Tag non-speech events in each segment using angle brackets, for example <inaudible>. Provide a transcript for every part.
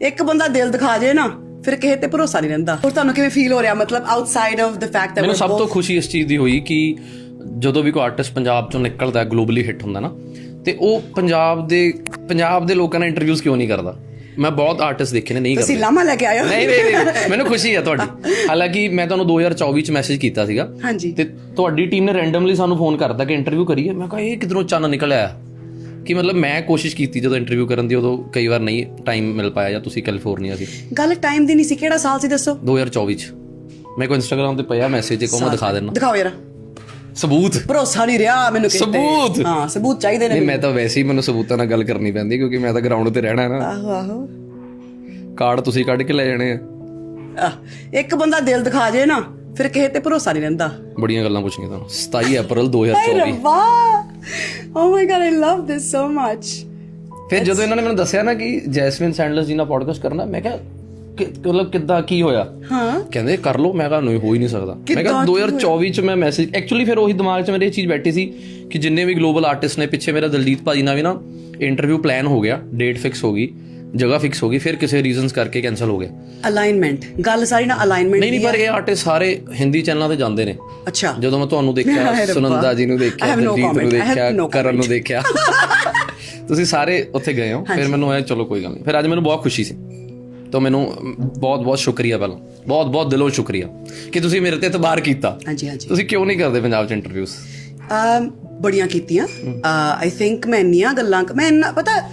ਇੱਕ ਬੰਦਾ ਦਿਲ ਦਿਖਾ ਜੇ ਨਾ ਫਿਰ ਕਿਸੇ ਤੇ ਭਰੋਸਾ ਨਹੀਂ ਰਹਿੰਦਾ। ਹੋਰ ਤੁਹਾਨੂੰ ਕਿਵੇਂ ਫੀਲ ਹੋ ਰਿਹਾ? ਮਤਲਬ ਆਊਟਸਾਈਡ ਆਫ ਦ ਫੈਕਟ ਮੈਨੂੰ ਸਭ ਤੋਂ ਖੁਸ਼ੀ ਇਸ ਚੀਜ਼ ਦੀ ਹੋਈ ਕਿ ਜਦੋਂ ਵੀ ਕੋਈ ਆਰਟਿਸਟ ਪੰਜਾਬ ਚੋਂ ਨਿਕਲਦਾ ਗਲੋਬਲੀ ਹਿੱਟ ਹੁੰਦਾ ਨਾ ਤੇ ਉਹ ਪੰਜਾਬ ਦੇ ਪੰਜਾਬ ਦੇ ਲੋਕਾਂ ਨਾਲ ਇੰਟਰਵਿਊਜ਼ ਕਿਉਂ ਨਹੀਂ ਕਰਦਾ? ਮੈਂ ਬਹੁਤ ਆਰਟਿਸਟ ਦੇਖੇ ਨੇ ਨਹੀਂ ਤੁਸੀਂ ਕਰਦੇ। ਲਾਮਾ ਲੈ ਕੇ ਆਏ ਹੋ? ਨਹੀਂ ਨਹੀਂ ਮੈਨੂੰ ਖੁਸ਼ੀ ਹੈ ਤੁਹਾਡੀ। <laughs> ਹਾਲਾਂਕਿ ਮੈਂ ਤੁਹਾਨੂੰ 2024 ਚ ਮੈਸੇਜ ਕੀਤਾ ਸੀਗਾ। ਹਾਂਜੀ। ਤੇ ਤੁਹਾਡੀ ਟੀਮ ਨੇ ਰੈਂਡਮਲੀ ਸਾਨੂੰ ਫੋਨ ਕਰਤਾ ਕਿ ਇੰਟਰਵਿਊ ਕਰੀਏ। ਮੈਂ ਕਿਹਾ ਇਹ ਕਿਧਰੋਂ ਚੰਨ ਨਿਕਲ ਆਇਆ? ਕਿ ਮਤਲਬ ਮੈਂ ਕੋਸ਼ਿਸ਼ ਕੀਤੀ ਜਦੋਂ ਇੰਟਰਵਿਊ ਕਰਨ ਦੀ ਉਦੋਂ ਕਈ ਵਾਰ ਨਹੀਂ ਟਾਈਮ ਮਿਲ ਪਾਇਆ ਜਾਂ ਤੁਸੀਂ ਕੈਲੀਫੋਰਨੀਆ ਸੀ। ਗੱਲ ਟਾਈਮ ਦੀ ਨਹੀਂ ਸੀ ਕਿਹੜਾ ਸਾਲ ਸੀ ਦੱਸੋ? 2024 ਚ। ਮੇਰੇ ਕੋਲ ਇੰਸਟਾਗ੍ਰam ਤੇ ਪਿਆ ਮੈਸੇਜ ਇੱਕ ਉਹ ਮੈਂ ਦਿਖਾ ਦੇਣਾ ਦਿਖਾਓ ਯਾਰ ਸਬੂਤ। ਭਰੋਸਾ ਨਹੀਂ ਰਿਹਾ ਮੈਨੂੰ ਕਿਤੇ। ਸਬੂਤ। ਹਾਂ ਸਬੂਤ ਚਾਹੀਦੇ ਨੇ ਨਹੀਂ ਮੈਂ ਤਾਂ ਵੈਸੇ ਹੀ ਮੈਨੂੰ ਸਬੂਤਾਂ ਨਾਲ ਗੱਲ ਕਰਨੀ ਪੈਂਦੀ ਕਿਉਂਕਿ ਮੈਂ ਤਾਂ ਗਰਾਊਂਡ ਤੇ ਰਹਿਣਾ ਹੈ ਨਾ। ਆਹੋ ਆਹੋ। ਕਾਰਡ ਤੁਸੀਂ ਕੱਢ ਕੇ ਲੈ ਜਾਣੇ ਆ। ਇੱਕ ਬੰਦਾ ਦਿਲ ਦਿਖਾ ਜੇ ਨਾ ਫਿਰ ਕਿਸੇ ਤੇ ਭਰੋਸਾ ਨਹੀਂ ਰਹਿੰਦਾ। ਬੜੀਆਂ ਗੱਲਾਂ ਪੁੱਛੀਆਂ ਤੁਹਾਨੂੰ। 27 ਅਪ੍ਰੈਲ ਹਾਏ 2024 ਰੱਬਾ! ਓ ਮਾਈ ਗॉड ਆਈ ਲਵ ਦਿਸ ਸੋ ਮੱਚ ਫਿਰ ਜਦੋਂ ਇਹਨਾਂ ਨੇ ਮੈਨੂੰ ਦੱਸਿਆ ਨਾ ਕਿ ਜੈਸਮਿਨ ਸੈਂਡਲਸ ਜੀ ਨਾਲ ਪੋਡਕਾਸਟ ਕਰਨਾ ਮੈਂ ਕਿਹਾ ਕਿ ਮਤਲਬ ਕਿੱਦਾਂ ਕੀ ਹੋਇਆ? ਹਾਂ। ਕਹਿੰਦੇ ਕਰ ਲਓ। ਮੈਂ ਕਿਹਾ ਨਹੀਂ ਹੋ ਹੀ ਨਹੀਂ ਸਕਦਾ। ਮੈਂ ਕਿਹਾ 2024 ਚ ਮੈਂ ਮੈਸੇਜ ਐਕਚੁਅਲੀ ਫਿਰ ਉਹੀ ਦਿਮਾਗ 'ਚ ਮੇਰੇ ਇਹ ਚੀਜ਼ ਬੈਠੀ ਸੀ ਕਿ ਜਿੰਨੇ ਵੀ ਗਲੋਬਲ ਆਰਟਿਸਟ ਨੇ ਪਿੱਛੇ ਮੇਰਾ ਦਲਜੀਤ ਭਾਜੀ ਨਾਲ ਵੀ ਨਾ ਇੰਟਰਵਿਊ ਪਲਾਨ ਹੋ ਗਿਆ ਡੇਟ ਫਿਕਸ ਹੋ ਗਈ। ਜਗ੍ਹਾ ਫਿਕਸ ਹੋ ਗਈ ਫਿਰ ਕਿਸੇ ਰੀਜ਼ਨਸ ਕਰਕੇ ਕੈਨਸਲ ਹੋ ਗਿਆ। ਅਲਾਈਨਮੈਂਟ ਗੱਲ ਸਾਰੀ ਨਾ ਅਲਾਈਨਮੈਂਟ ਨਹੀਂ ਨਹੀਂ ਪਰ ਇਹ ਆਰਟਿਸਟ ਸਾਰੇ ਹਿੰਦੀ ਚੈਨਲਾਂ ਤੇ ਜਾਂਦੇ ਨੇ। ਅੱਛਾ। ਜਦੋਂ ਮੈਂ ਤੁਹਾਨੂੰ ਦੇਖਿਆ। <laughs> ਸੁਨੰਦਾ ਜੀ ਨੂੰ ਦੇਖਿਆ ਦਲਜੀਤ ਨੂੰ ਦੇਖਿਆ ਕਰਨ ਨੂੰ ਦੇਖਿਆ। <laughs> ਤੁਸੀਂ ਸਾਰੇ ਉੱਥੇ ਗਏ ਹੋ ਫਿਰ ਮੈਨੂੰ ਆਇਆ ਚਲੋ ਕੋਈ ਗੱਲ ਨਹੀਂ। ਫਿਰ ਅੱਜ ਮੈਨੂੰ ਬਹੁਤ ਖੁਸ਼ੀ ਸੀ। ਤਾਂ ਮੈਨੂੰ ਬਹੁਤ ਬਹੁਤ ਸ਼ੁਕਰੀਆ ਪਹਿਲਾਂ। ਬਹੁਤ ਬਹੁਤ ਦਿਲੋਂ ਸ਼ੁਕਰੀਆ ਕਿ ਤੁਸੀਂ ਮੇਰੇ ਤੇ ਇਤਬਾਰ ਕੀਤਾ। ਹਾਂਜੀ ਹਾਂਜੀ। ਤੁਸੀਂ ਕਿਉਂ ਨਹੀਂ ਕਰਦੇ ਪੰਜਾਬ 'ਚ ਇੰਟਰਵਿਊਜ਼ ਅਮ ਬੜੀਆਂ ਕੀਤੀਆਂ। ਆਈ ਥਿੰਕ ਮੈਂ ਇੰਨੀਆਂ ਗੱਲਾਂ ਮੈਂ ਪਤਾ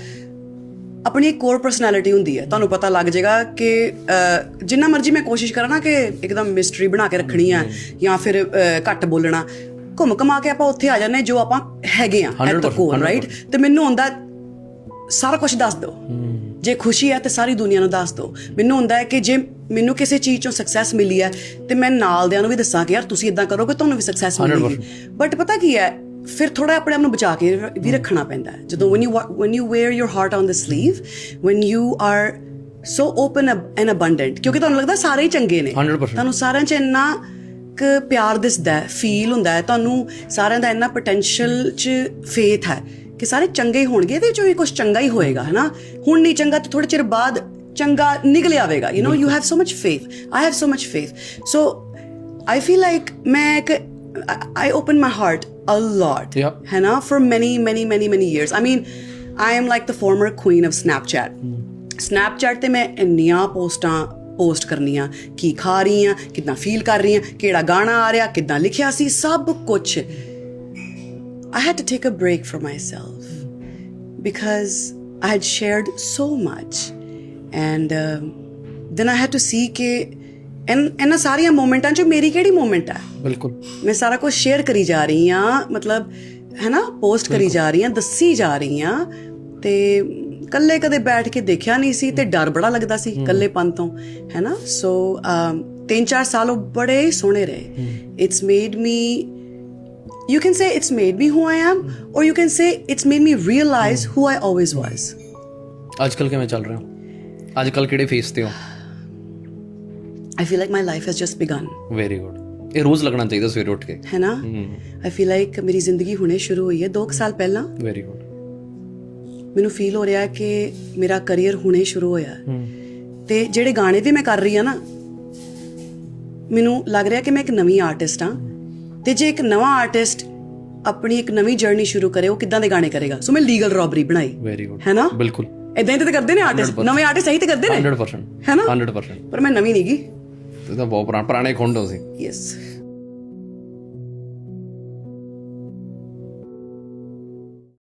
ਆਪਣੀ ਇੱਕ ਕੋਰ ਪਰਸਨੈਲਿਟੀ ਹੁੰਦੀ ਹੈ। ਤੁਹਾਨੂੰ ਪਤਾ ਲੱਗ ਜਾਏਗਾ ਕਿ ਜਿੰਨਾ ਮਰਜ਼ੀ ਮੈਂ ਕੋਸ਼ਿਸ਼ ਕਰਾਂ ਨਾ ਕਿ ਇੱਕਦਮ ਮਿਸਟਰੀ ਬਣਾ ਕੇ ਰੱਖਣੀ ਆ ਜਾਂ ਫਿਰ ਘੱਟ ਬੋਲਣਾ। ਘੁੰਮ ਘਮਾ ਕੇ ਆਪਾਂ ਉੱਥੇ ਆ ਜਾਂਦੇ ਜੋ ਆਪਾਂ ਹੈਗੇ ਆ ਐਟ ਦ 100% ਕੋਰ ਰਾਈਟ ਤੇ ਮੈਨੂੰ ਹੁੰਦਾ ਸਾਰਾ ਕੁਝ ਦੱਸ ਦਿਓ। ਜੇ ਖੁਸ਼ੀ ਹੈ ਤੇ ਸਾਰੀ ਦੁਨੀਆ ਨੂੰ ਦੱਸ ਦਿਓ। ਮੈਨੂੰ ਹੁੰਦਾ ਹੈ ਕਿ ਜੇ ਮੈਨੂੰ ਕਿਸੇ ਚੀਜ਼ ਚੋਂ ਸਕਸੈਸ ਮਿਲੀ ਹੈ ਤੇ ਮੈਂ ਨਾਲ ਦਿਆਂ ਨੂੰ ਵੀ ਦੱਸਾਂ ਕਿ ਯਾਰ ਤੁਸੀਂ ਇਦਾਂ ਕਰੋਗੇ ਤੁਹਾਨੂੰ ਵੀ ਸਕਸੈਸ ਮਿਲੇਗੀ। ਬਟ ਪਤਾ ਕੀ ਹੈ ਫਿਰ ਥੋੜਾ ਆਪਣੇ ਆਪ ਨੂੰ ਬਚਾ ਕੇ ਵੀ ਰੱਖਣਾ ਪੈਂਦਾ ਹੈ। ਜਦੋਂ when you wa- when you wear your heart on the sleeve when you are so open and abundant ਕਿਉਂਕਿ ਤੁਹਾਨੂੰ ਲੱਗਦਾ ਸਾਰੇ ਹੀ ਚੰਗੇ ਨੇ। 100% ਤੁਹਾਨੂੰ ਸਾਰਿਆਂ 'ਚ ਇੰਨਾ ਕੁ ਪਿਆਰ ਦਿਸਦਾ ਹੈ ਫੀਲ ਹੁੰਦਾ ਹੈ ਤੁਹਾਨੂੰ ਸਾਰਿਆਂ ਦਾ ਇੰਨਾ ਪੋਟੈਂਸ਼ੀਅਲ 'ਚ ਫੇਥ ਹੈ ਕਿ ਸਾਰੇ ਚੰਗੇ ਹੋਣਗੇ ਇਹਦੇ ਵਿੱਚੋਂ ਵੀ ਕੁਝ ਚੰਗਾ ਹੀ ਹੋਏਗਾ ਹੈਨਾ? ਹੁਣ ਨਹੀਂ ਚੰਗਾ ਤੇ ਥੋੜੇ ਚਿਰ ਬਾਅਦ ਚੰਗਾ ਨਿਕਲ ਆਵੇਗਾ। You know you have so much faith i have so much faith so i feel like ਮੈਂ ਇੱਕ i open my heart a lot Yeah. ਹੈਨਾ for many many many many years i mean i am like the former queen of snapchat Snapchat ਤੇ ਮੈਂ ਇੰਨੀਆਂ ਪੋਸਟਾਂ post ਕਰਨੀਆਂ ਕੀ ਖਾ ਰਹੀ ਆ ਕਿੰਨਾ ਫੀਲ ਕਰ ਰਹੀ ਆ ਕਿਹੜਾ ਗਾਣਾ ਆ ਰਿਹਾ ਕਿੰਨਾ ਲਿਖਿਆ ਸੀ ਸਭ ਕੁਝ I had to take a break for myself because I had shared so much and um, then I had to see ਕਿ ਇਨ ਇਹਨਾਂ ਸਾਰੀਆਂ ਮੂਮੈਂਟਾਂ 'ਚ ਮੇਰੀ ਕਿਹੜੀ ਮੂਮੈਂਟ ਹੈ ਬਿਲਕੁਲ। ਮੈਂ ਸਾਰਾ ਕੁਝ ਸ਼ੇਅਰ ਕਰੀ ਜਾ ਰਹੀ ਆ ਮਤਲਬ ਹੈ ਨਾ ਪੋਸਟ ਕਰੀ ਜਾ ਰਹੀ ਆ ਦੱਸੀ ਜਾ ਰਹੀ ਆ ਤੇ ਕੱਲੇ ਕਦੇ ਬੈਠ ਕੇ ਦੇਖਿਆ ਨਹੀਂ ਸੀ ਤੇ ਡਰ ਬੜਾ ਲੱਗਦਾ ਸੀ ਕੱਲੇਪਨ ਤੋਂ ਹੈ ਨਾ ਸੋ ਤਿੰਨ ਚਾਰ ਸਾਲ ਉਹ ਬੜੇ ਸੋਹਣੇ ਰਹੇ। It's made me can say it's made me who I am or you can say it's made me realize who I always was. ਅੱਜ ਕੱਲ ਕਿਵੇਂ ਚੱਲ ਰਹੇ? ਹੋ ਅੱਜ ਕੱਲ ਕਿਹੜੇ ਫੇਸ ਤੇ ਹੋ? I feel like my life has just begun. Very good ਇਹ ਰੋਜ਼ ਲੱਗਣਾ ਚਾਹੀਦਾ ਸਵੇਰੇ ਉੱਠ ਕੇ। ਹੈ ਨਾ? I feel like ਮੇਰੀ ਜ਼ਿੰਦਗੀ ਹੁਣੇ ਸ਼ੁਰੂ ਹੋਈ ਹੈ 2 ਸਾਲ ਪਹਿਲਾਂ। ਵੈਰੀ ਗੁੱਡ ਮੈਨੂੰ ਫੀਲ ਹੋ ਰਿਹਾ ਹੈ ਕਿ ਮੇਰਾ ਕੈਰੀਅਰ ਹੁਣੇ ਸ਼ੁਰੂ ਹੋਇਆ। ਹੈ। ਤੇ ਜਿਹੜੇ ਗਾਣੇ ਵੀ ਮੈਂ ਕਰ ਰਹੀ ਆ ਨਾ ਮੈਨੂੰ ਲੱਗ ਰਿਹਾ ਕਿ ਮੈਂ ਇੱਕ ਨਵੀਂ ਆਰਟਿਸਟ ਹਾਂ। ਤੇ ਜੇ ਇੱਕ ਨਵਾਂ ਆਰਟਿਸਟ ਆਪਣੀ ਇੱਕ ਨਵੀਂ ਜਰਨੀ ਸ਼ੁਰੂ ਕਰੇ ਉਹ ਕਿੱਦਾਂ ਦੇ ਗਾਣੇ ਕਰੇਗਾ? ਸੋ ਮੈਂ ਲੀਗਲ ਰੋਬਰੀ ਬਣਾਈ। ਵੈਰੀ ਗੁੱਡ ਹੈ ਨਾ? ਬਿਲਕੁਲ। ਇਦਾਂ ਹੀ ਤਾਂ ਕਰਦੇ ਨੇ ਆਰਟਿਸਟ ਨਵੇਂ ਆਰਟਿਸਟ ਸਹੀ ਤੇ ਕਰਦੇ ਨੇ? 100% ਹੈ ਨਾ? 100% ਪਰ ਮੈਂ ਨਵੀਂ ਨਹੀਂਗੀ ਤੁਸੀਂ ਤਾਂ ਬਹੁਤ ਪੁਰਾਣੇ ਪੁਰਾਣੇ ਖੁੰਡ ਹੋ ਸੀ। ਯੈਸ